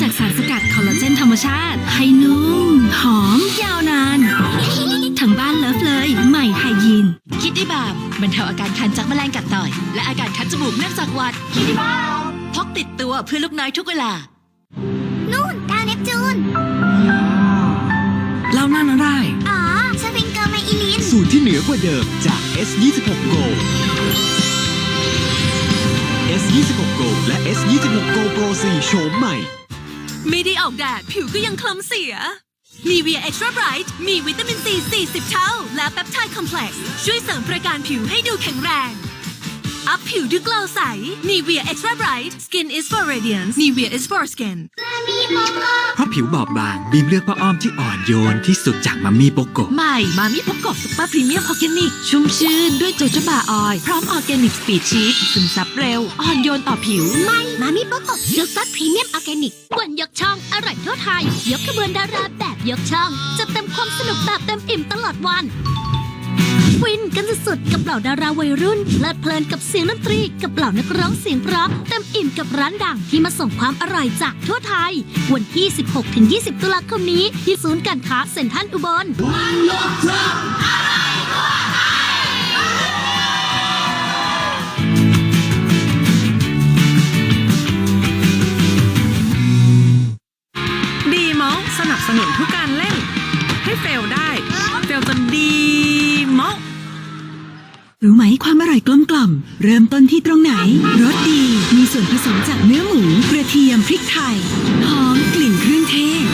จากสารสกัดคอลลาเจนธรรมชาติ ให้นุ่ม หอม ยาวนาน ทั้งบ้านเลิฟเลย ใหม่ไฮยีน คิดได้แบบบรรเทาอาการคันจากแมลงกัดต่อย และอาการคัดจมูกเนื่องจากหวัด คิดได้แบบพกติดตัวเพื่อลูกน้อยทุกเวลา นู่นดาวเนปจูนเล่าหน้านะได้ อ๋อสฟิงเกอร์ไมอิลิน สูตรที่เหนือกว่าเดิมจาก S26 Go S26 Go และ S26 Go Pro 4โฉมใหม่ ไม่ได้ออกแดดผิวก็ยังคล้ำเสียนีเวียเอ็กซ์ตร้าไบรท์มีวิตามินซี 40 เท่า และแปปไทด์คอมเพล็กซ์ช่วยเสริมประการผิวให้ดูแข็งแรง อัพผิวดูเกลาใสนีเวียเอ็กซ์ตร้าไบรท์ Skin is for radiance นีเวีย is for skin มีโมโกเพราะผิวบอบบางบีมเลือกผ้าอ้อมที่อ่อนโยนที่สุดจากมัมมี่โปโกใหม่มามิพกกซุปเปอร์พรีเมียมออร์แกนิกชุ่มชื่นด้วยโจโจบาออยล์พร้อมออร์แกนิกสปีดชีสซึมซับเร็ว อ่อนโยนต่อผิวไม่มามิโปโกซุปเปอร์พรีเมียมออร์แกนิกวันยกช่องอร่อยทั่วไทยยกขบวนดาราแบบยกช่องจะเต็มความสนุกแบบเต็มอิ่มตลอดวัน ฟินกันสุดๆกับเหล่าดาราวัยรุ่นเพลิดเพลินกับเสียงดนตรีกับเหล่านักร้องเสียงเพราะเต็มอิ่มกับร้านดังที่มาส่งความอร่อยจากทั่วไทย วันที่ 16-20 ตุลาคมนี้ที่ศูนย์การค้าเซ็นทรัลอุบล ความอร่อยกลมกล่อม เริ่มต้นที่ตรงไหนรสดี มีส่วนผสมจากเนื้อหมู กระเทียมพริกไทย หอมกลิ่นเครื่องเทศ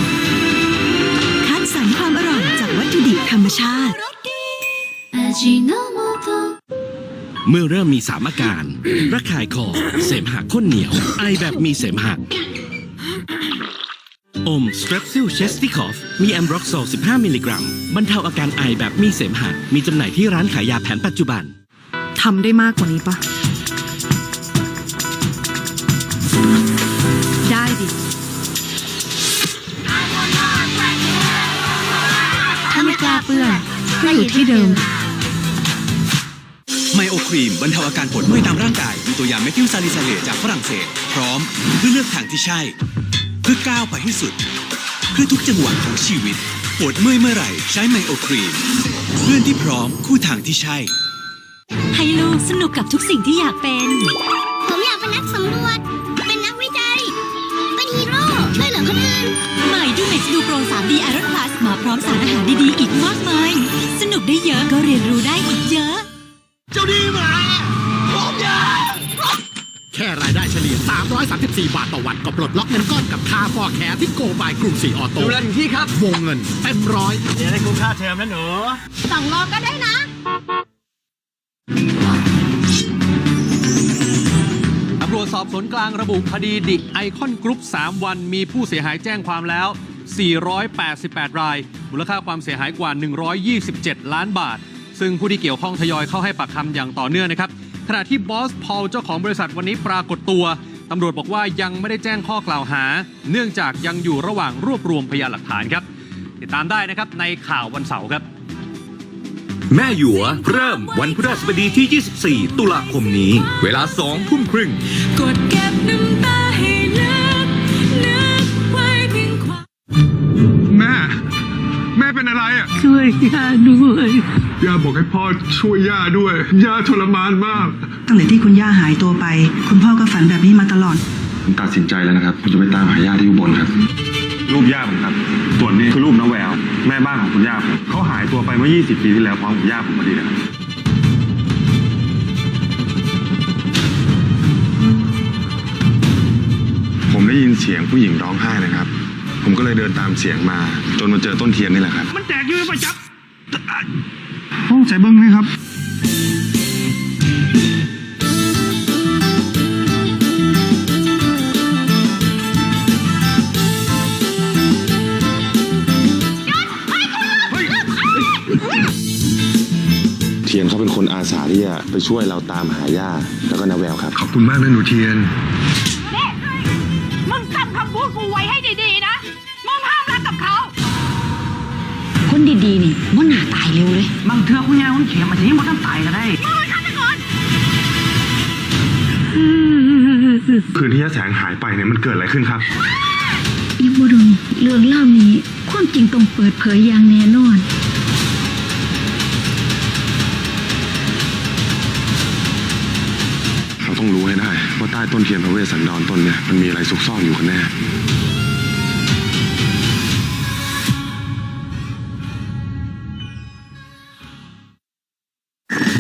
คัดสรรความอร่อยจากวัตถุดิบธรรมชาติเมื่อเริ่มมีสามอาการ ระคายคอ เสมหะข้นเหนียว ไอแบบมีเสมหะอมสเตรปซิลเชสติคอฟมีแอมบร็อกโซล15 มิลลิกรัม บรรเทาอาการไอแบบมีเสมหะ มีจำหน่ายที่ร้านขายยาแผนปัจจุบัน ทำได้มากกว่านี้ปะได้ดิ ถ้าไม่กล้าเปื้อนก็อยู่ที่เดิม ไมโอครีมบรรเทาอาการปวดเมื่อยตามร่างกาย มีตัวยาเมทิลซาลิซาเลตจากฝรั่งเศส พร้อมเพื่อเลือกทางที่ใช่ เพื่อก้าวไปให้สุด เพื่อทุกจังหวะของชีวิต ปวดเมื่อยเมื่อไหร่ ใช้ไมโอครีมเพื่อนที่พร้อมคู่ทางที่ใช่ ให้ลูกสนุกกับทุกสิ่งที่อยากเป็น ผมอยากเป็นนักสำรวจ เป็นนักวิจัย เป็นฮีโร่ ช่วยเหลือคนอื่น ใหม่ดูเม็กซ์ดูโปร 3D Iron Plus มาพร้อมสารอาหารดีๆ อีกมากมาย สนุกได้เยอะก็เรียนรู้ได้อีกเยอะแค่รายได้เฉลี่ย 334 บาทต่อวันก็ปลดล็อกเงินก้อนกับค่าฟอร์แคร์ที่โกบายกรุงศรีออโต้ดูแลถึงที่ครับ วงเงินเต็มร้อย เดี๋ยวได้คุ้มค่าเทอมนะหนูสองรอบก็ได้นะ ตำรวจสอบสวนกลางระบุคดีดิไอคอนกรุ๊ป 3 วันมีผู้เสียหายแจ้งความแล้ว 488 ราย มูลค่าความเสียหายกว่า 127 ล้านบาท ซึ่งผู้ที่เกี่ยวข้องทยอยเข้าให้ปากคำอย่างต่อเนื่องนะครับ ขณะที่บอสพอลเจ้าของบริษัทวันนี้ปรากฏตัว ตำรวจบอกว่ายังไม่ได้แจ้งข้อกล่าวหา เนื่องจากยังอยู่ระหว่างรวบรวมพยานหลักฐานครับ ติดตามได้นะครับในข่าววันเสาร์ครับ แม่หยัวเริ่มวันพฤหัสบดีที่ 24 ตุลาคมนี้ เวลา2ทุ่มครึ่ง กดเก็บน้ำตาให้ลึกนึกไว้เพียงความแม่ แม่เป็นอะไรอะ ช่วยย่าด้วย ย่าบอกให้พ่อช่วยย่าด้วย ย่าทรมานมาก ตั้งแต่ที่คุณย่าหายตัวไป คุณพ่อก็ฝันแบบนี้มาตลอด ผมตัดสินใจแล้วนะครับผมจะไปตามหาย่าที่อุบลครับ รูปย่าผมครับส่วนนี้คือรูปน้าแวว แม่บ้านของคุณย่าผมเขาหายตัวไปเมื่อ 20 ปีที่แล้วพร้อมกับย่าผมพอดีนะครับผมได้ยินเสียงผู้หญิงร้องไห้นะครับ ผมก็เลยเดินตามเสียงมา จนมาเจอต้นเทียนนี่แหละครับ มันแจกยืนประจับห้องใจเบิ้งไหมครับ ทียนเขาเป็นคนอาสาที่จะไปช่วยเราตามหาย่าแล้วก็นาแววครับ ขอบคุณมากนะหนูเทียนมึงจำคำพูดกูไว้ให้ดีๆนะมึงห้ามรักกับเขา คนดีๆนี่มันหนาตายเร็วเลย บางเทือคุณยายคุณเขียนมาถึงยังไม่ต้องตายก็ได้คืนที่ย่าแสงหายไปเนี่ยมันเกิดอะไรขึ้นครับบ่ดนเรื่องเล่านี้ความจริงต้องเปิดเผยอย่างแน่นอน ต้องรู้ให้ได้ว่าใต้ต้นเทียนพระเวสสันดรต้นเนี่ยมันมีอะไรซุกซ่อนอยู่กันแน่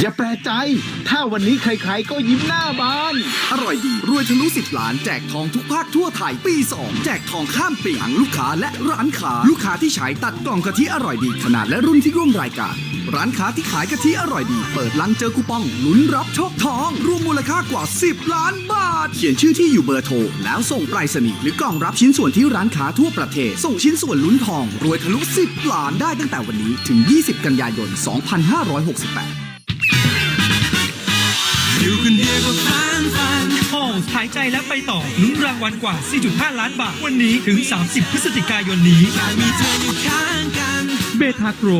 อย่าแปลกใจ ถ้าวันนี้ใครๆก็ยิ้มหน้าบาน อร่อยดี รวยทะลุสิบล้านแจกทองทุกภาคทั่วไทย ปี 2 แจกทองข้ามปีทั้งลูกค้าและร้านค้า ลูกค้าที่ใช้ตัดกล่องกะทิอร่อยดีขนาดและรุ่นที่ร่วมรายการ ร้านค้าที่ขายกะทิอร่อยดี เปิดลังเจอคูปองลุ้นรับโชคทอง รวมมูลค่ากว่า 10 ล้านบาท เขียนชื่อที่อยู่เบอร์โทรแล้วส่งไปรษณีย์หรือกล่องรับชิ้นส่วนที่ร้านค้าทั่วประเทศ ส่งชิ้นส่วนลุ้นทอง รวยทะลุ10ล้านได้ตั้งแต่วันนี้ถึง 20 กันยายน 2568 อยู่คนเดียวก็ฟันฟันโฮมหายใจและไปต่อลุ้นรางวัลกว่า 4.5 ล้านบาท วันนี้ถึง 30 พฤศจิกายนนี้มีเธออยู่ข้างกันเบทาโกร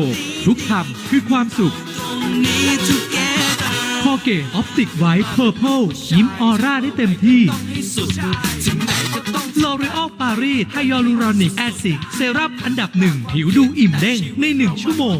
ทุกคำคือความสุขนี้ together คอเกตออปติกไวท์เพอร์เพลยิ้มออร่าได้เต็มที่ให้สุดถึงไหนก็ต้องโลเรอ l ปารีสไฮยอลูรอนิกแอซิดเซรั่มอันดับหนึ่งผิวดูอิ่มเด้งในหนึ่งชั่วโมง